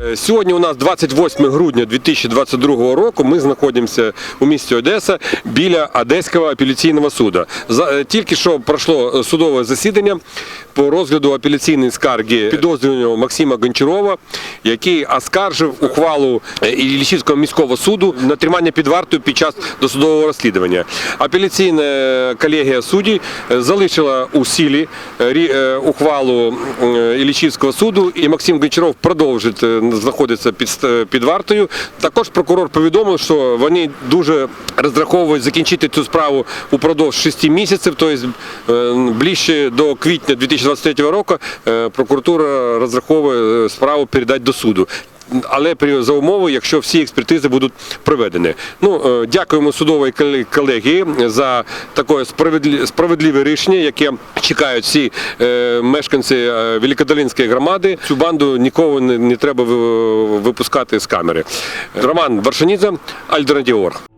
Е, Сьогодні у нас 28 грудня 2022 року. Ми знаходимося у місті Одеса біля Одеського апеляційного суду. Е, Тільки що пройшло е, судове засідання по розгляду апеляційної скарги підозрюваного Максима Гончарова, який оскаржив ухвалу Іллічівського міського суду на тримання під вартою під час досудового розслідування. Апеляційна колегія судді залишила у сілі ухвалу Іллічівського суду, і Максим Гончаров продовжить знаходитися під, під вартою. Також прокурор повідомив, що вони дуже розраховують закінчити цю справу упродовж 6 місяців, тобто ближче до квітня 2023 року е, прокуратура розраховує е, справу передати до суду. Але при за умови, якщо всі експертизи будуть проведені. Ну е, дякуємо судовій колегії за таке справедливе рішення, яке чекають всі е, мешканці е, Великодолинської громади. Цю банду нікого не, треба випускати з камери. Роман Варшанідзе, Альтернатіор.